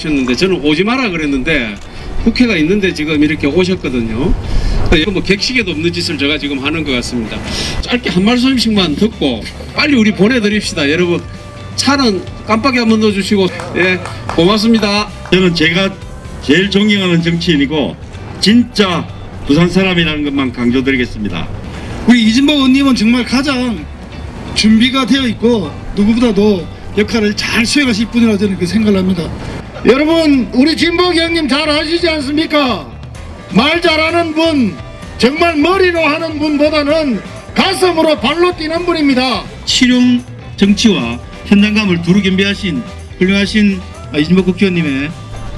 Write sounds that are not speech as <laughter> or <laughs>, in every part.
오셨는데 저는 오지 마라 그랬는데 국회가 있는데 지금 이렇게 오셨거든요. 이거 뭐 객식에도 없는 짓을 제가 지금 하는 것 같습니다. 짧게 한 말씀씩만 듣고 빨리 우리 보내드립시다. 여러분 차는 깜빡이 한번 넣어주시고 예 고맙습니다. 저는 제가 제일 존경하는 정치인이고 진짜 부산 사람이라는 것만 강조드리겠습니다. 우리 이진복 의원님은 정말 가장 준비가 되어 있고 누구보다도 역할을 잘 수행하실 분이라고 저는 그 생각을 합니다. 여러분 우리 진복 형님 잘 아시지 않습니까? 말 잘하는 분 정말 머리로 하는 분보다는 가슴으로 발로 뛰는 분입니다. 실용 정치와 현장감을 두루 겸비하신 훌륭하신 이진복 국회의원님의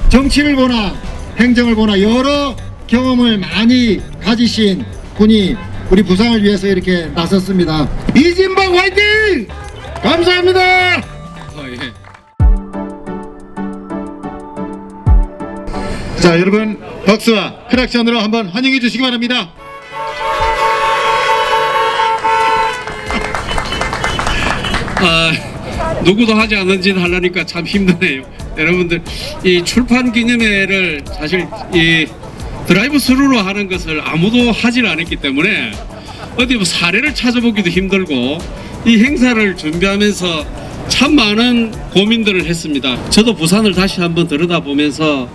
정치를 보나 행정을 보나 여러 경험을 많이 가지신 분이 우리 부산을 위해서 이렇게 나섰습니다. 이진복 화이팅! 감사합니다. 어, 예. 자 여러분 박수와 크락션으로 한번 환영해 주시기 바랍니다. 아, 누구도 하지 않는 짓 하려니까 참 힘드네요. 여러분들 이 출판 기념회를 사실 이 드라이브 스루로 하는 것을 아무도 하질 않았기 때문에 어디 뭐 사례를 찾아보기도 힘들고 이 행사를 준비하면서 참 많은 고민들을 했습니다. 저도 부산을 다시 한번 들여다보면서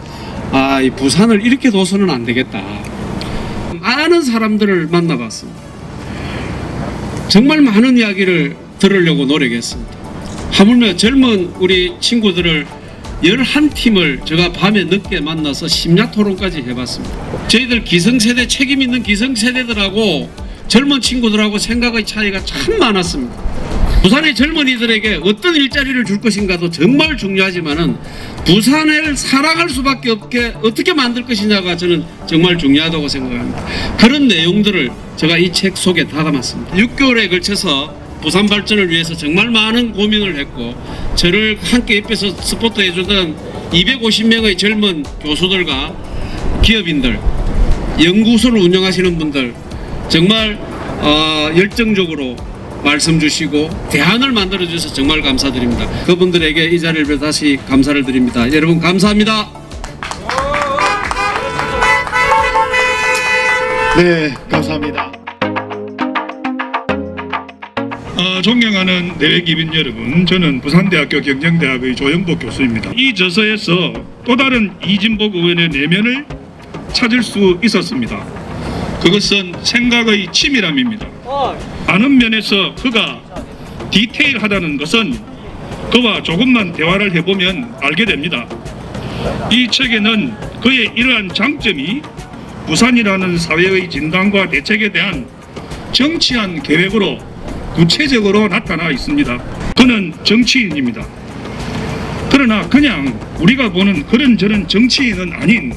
아, 이 부산을 이렇게 둬서는 안 되겠다. 많은 사람들을 만나봤습니다. 정말 많은 이야기를 들으려고 노력했습니다. 하물며 젊은 우리 친구들을 11팀을 제가 밤에 늦게 만나서 심야 토론까지 해봤습니다. 저희들 기성세대, 책임 있는 기성세대들하고 젊은 친구들하고 생각의 차이가 참 많았습니다. 부산의 젊은이들에게 어떤 일자리를 줄 것인가도 정말 중요하지만은 부산을 살아갈 수밖에 없게 어떻게 만들 것이냐가 저는 정말 중요하다고 생각합니다. 그런 내용들을 제가 이 책 속에 담았습니다. 6개월에 걸쳐서 부산 발전을 위해서 정말 많은 고민을 했고 저를 함께 옆에서 스포트 해 주던 250명의 젊은 교수들과 기업인들 연구소를 운영하시는 분들 정말 어, 열정적으로 말씀 주시고 대안을 만들어 주셔서 정말 감사드립니다. 그분들에게 이 자리를 빌어 다시 감사를 드립니다. 여러분 감사합니다. 네 감사합니다. 어, 존경하는 내외 기빈 여러분, 저는 부산대학교 경영대학의 조영복 교수입니다. 이 저서에서 또 다른 이진복 의원의 내면을 찾을 수 있었습니다. 그것은 생각의 치밀함입니다. 많은 면에서 그가 디테일하다는 것은 그와 조금만 대화를 해보면 알게 됩니다. 이 책에는 그의 이러한 장점이 부산이라는 사회의 진단과 대책에 대한 정치한 계획으로 구체적으로 나타나 있습니다. 그는 정치인입니다. 그러나 그냥 우리가 보는 그런저런 정치인은 아닌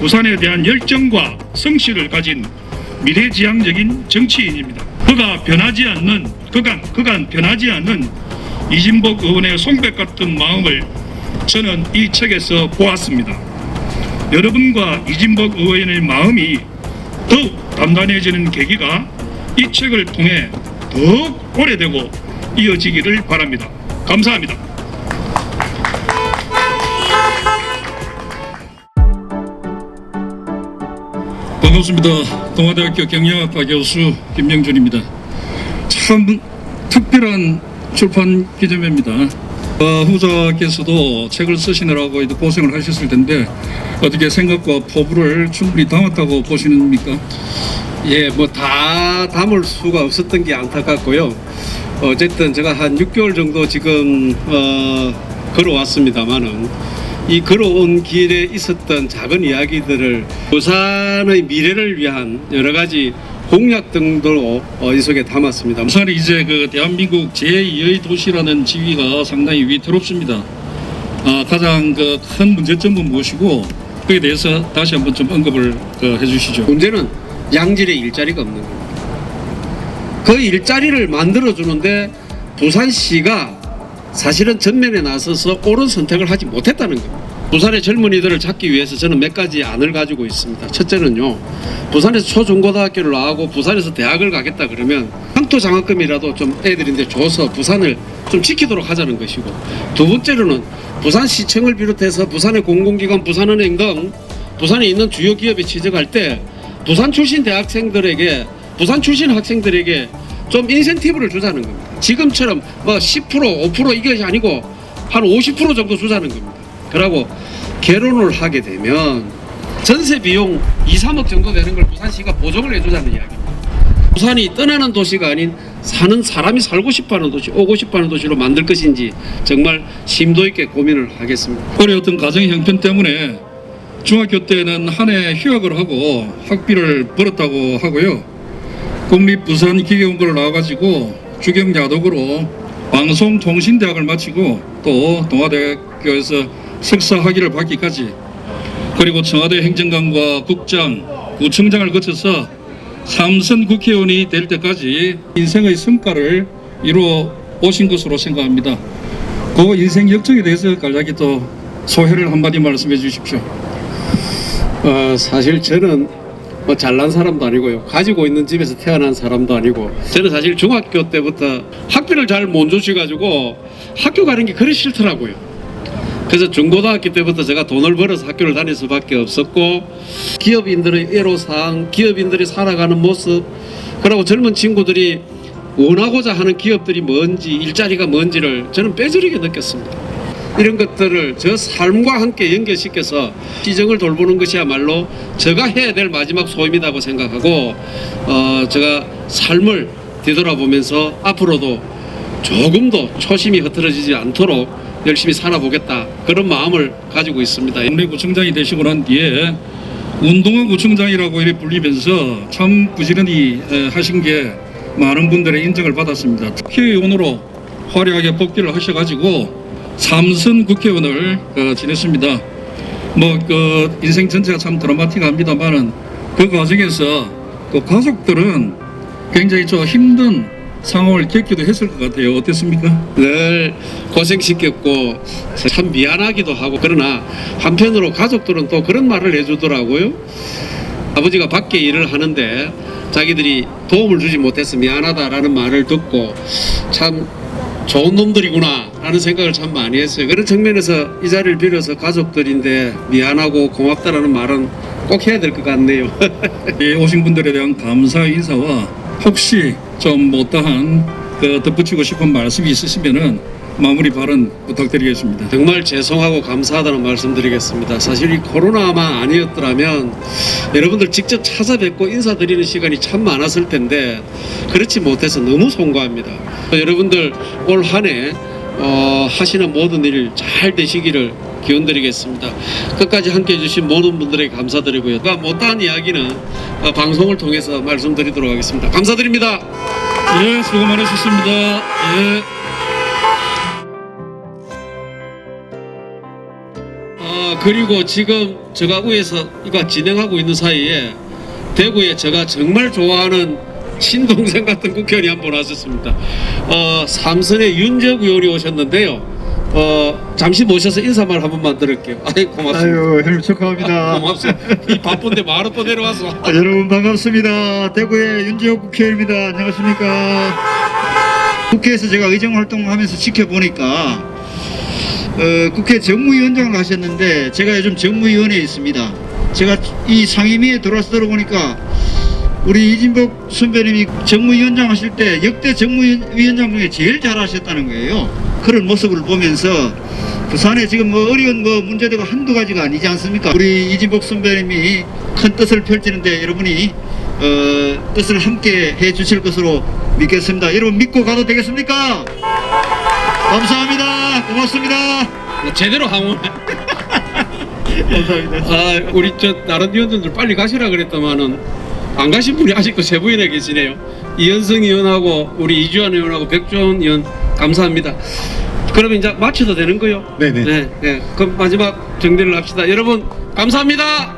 부산에 대한 열정과 성실을 가진 미래지향적인 정치인입니다. 그가 변하지 않는 그간 그간 변하지 않는 이진복 의원의 송백 같은 마음을 저는 이 책에서 보았습니다. 여러분과 이진복 의원의 마음이 더욱 단단해지는 계기가 이 책을 통해 더욱 오래되고 이어지기를 바랍니다. 감사합니다. 반갑습니다. 동아대학교 경영학과 교수 김명준입니다. 참 특별한 출판 기념회입니다. 어, 후자께서도 책을 쓰시느라고 고생을 하셨을 텐데 어떻게 생각과 포부를 충분히 담았다고 보시는입니까? 예, 뭐 다 담을 수가 없었던 게 안타깝고요. 어쨌든 제가 한 6개월 정도 지금 어, 걸어왔습니다만은 이 걸어온 길에 있었던 작은 이야기들을 부산의 미래를 위한 여러 가지 공약 등도 어, 이 속에 담았습니다. 부산이 이제 그 대한민국 제2의 도시라는 지위가 상당히 위태롭습니다. 아, 가장 그 큰 문제점은 무엇이고 그에 대해서 다시 한번 좀 언급을 그 해주시죠. 문제는 양질의 일자리가 없는 겁니다. 그 일자리를 만들어 주는데 부산시가 사실은 전면에 나서서 옳은 선택을 하지 못했다는 겁니다. 부산의 젊은이들을 찾기 위해서 저는 몇 가지 안을 가지고 있습니다. 첫째는요, 부산에서 초중고등학교를 나오고 부산에서 대학을 가겠다 그러면 황토 장학금이라도 좀 애들인데 줘서 부산을 좀 지키도록 하자는 것이고, 두 번째로는 부산시청을 비롯해서 부산의 공공기관, 부산은행 등 부산에 있는 주요 기업에 취직할 때 부산 출신 대학생들에게 부산 출신 학생들에게 좀 인센티브를 주자는 겁니다. 지금처럼 뭐 10% 5% 이것이 아니고 한 50% 정도 주자는 겁니다. 그러고 결혼을 하게 되면 전세 비용 2, 3억 정도 되는 걸 부산시가 보정을 해주자는 이야기입니다. 부산이 떠나는 도시가 아닌 사는 사람이 살고 싶어하는 도시, 오고 싶어하는 도시로 만들 것인지 정말 심도 있게 고민을 하겠습니다. 어려웠던 가정 형편 때문에 중학교 때는 한 해 휴학을 하고 학비를 벌었다고 하고요. 국립 부산 기계공고를 나와가지고 주경야독으로 방송통신대학을 마치고 또 동아대학교에서 석사 학위를 받기까지 그리고 청와대 행정관과 국장, 구청장을 거쳐서 삼선 국회의원이 될 때까지 인생의 성과를 이루어 오신 것으로 생각합니다. 그 인생 역정에 대해서 간략히 또 소회를 한마디 말씀해 주십시오. 어, 사실 저는 뭐 잘난 사람도 아니고요. 가지고 있는 집에서 태어난 사람도 아니고 저는 사실 중학교 때부터 학비를 잘 못 주셔가지고 학교 가는 게 그리 싫더라고요. 그래서 중고등학교 때부터 제가 돈을 벌어서 학교를 다닐 수밖에 없었고 기업인들의 애로사항, 기업인들이 살아가는 모습 그리고 젊은 친구들이 원하고자 하는 기업들이 뭔지 일자리가 뭔지를 저는 빼저리게 느꼈습니다. 이런 것들을 저 삶과 함께 연결시켜서 시정을 돌보는 것이야말로 제가 해야 될 마지막 소임이라고 생각하고 어 제가 삶을 뒤돌아보면서 앞으로도 조금도 초심이 흐트러지지 않도록 열심히 살아보겠다 그런 마음을 가지고 있습니다. 동래구청장이 되시고 난 뒤에 운동화 구청장이라고 이렇게 불리면서 참 부지런히 에, 하신 게 많은 분들의 인정을 받았습니다. 국회의원으로 화려하게 복귀를 하셔가지고 삼선 국회의원을 어, 지냈습니다. 뭐 그 인생 전체가 참 드라마틱합니다만은 그 과정에서 그 가족들은 굉장히 좀 힘든 상황을 겪기도 했을 것 같아요. 어땠습니까? 늘 고생시켰고 참 미안하기도 하고 그러나 한편으로 가족들은 또 그런 말을 해주더라고요. 아버지가 밖에 일을 하는데 자기들이 도움을 주지 못해서 미안하다라는 말을 듣고 참 좋은 놈들이구나 라는 생각을 참 많이 했어요. 그런 측면에서 이 자리를 빌어서 가족들인데 미안하고 고맙다라는 말은 꼭 해야 될 것 같네요. <laughs> 이 오신 분들에 대한 감사 인사와 혹시 좀 못다한 그 덧붙이고 싶은 말씀이 있으시면은 마무리 발언 부탁드리겠습니다. 정말 죄송하고 감사하다는 말씀드리겠습니다. 사실 이 코로나만 아니었더라면 여러분들 직접 찾아뵙고 인사드리는 시간이 참 많았을 텐데 그렇지 못해서 너무 송구합니다. 여러분들 올 한해 어, 하시는 모든 일 잘 되시기를 기원드리겠습니다. 끝까지 함께 해 주신 모든 분들에게 감사드리고요. 못다한 이야기는 어, 방송을 통해서 말씀드리도록 하겠습니다. 감사드립니다. 예, 수고 많으셨습니다. 예. 어, 그리고 지금 제가 위에서 이거 진행하고 있는 사이에 대구에 제가 정말 좋아하는 친동생 같은 국회의원이 한 분 왔었습니다. 어, 삼선의 윤재욱 의원이 오셨는데요. 어, 잠시 모셔서 인사말 한 번만 드릴게요. 아이 고맙습니다. 아유, 형님 축하합니다. <laughs> 고맙습니다. 이 바쁜데 말은 또 내려와서. 아, 여러분 반갑습니다. 대구의 윤재욱 국회의원입니다. 안녕하십니까? 국회에서 제가 의정 활동하면서 지켜보니까 어, 국회 정무위원장 가셨는데 제가 요즘 정무위원회에 있습니다. 제가 이 상임위에 들어와서 들어보니까 우리 이진복 선배님이 정무위원장 하실 때 역대 정무위원장 중에 제일 잘하셨다는 거예요. 그런 모습을 보면서 부산에 지금 뭐 어려운 뭐 문제들가 한두 가지가 아니지 않습니까? 우리 이진복 선배님이 큰 뜻을 펼치는데 여러분이 어, 뜻을 함께 해 주실 것으로 믿겠습니다. 여러분 믿고 가도 되겠습니까? 감사합니다. 고맙습니다. 뭐 제대로 항원. <laughs> 감사합니다. 아, 우리 저 다른 위원들들 빨리 가시라 그랬더만은 안 가신 분이 아직도 세 분이나 계시네요. 이현승 의원하고 우리 이주환 의원하고 백종원 의원 감사합니다. 그러면 이제 마쳐도 되는 거요? 네네. 네, 네. 그럼 마지막 정리를 합시다. 여러분 감사합니다.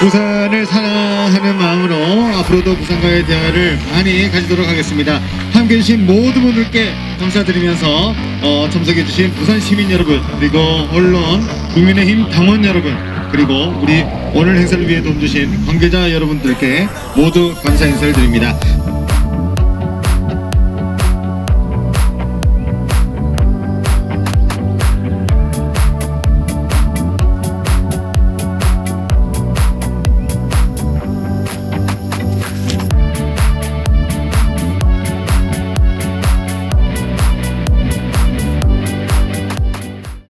부산을 사랑하는 마음으로 앞으로도 부산과의 대화를 많이 가지도록 하겠습니다. 함께 해 주신 모든 분들께 감사드리면서 어, 참석해 주신 부산 시민 여러분 그리고 언론 국민의힘 당원 여러분 그리고 우리 오늘 행사를 위해 도움 주신 관계자 여러분들께 모두 감사 인사를 드립니다.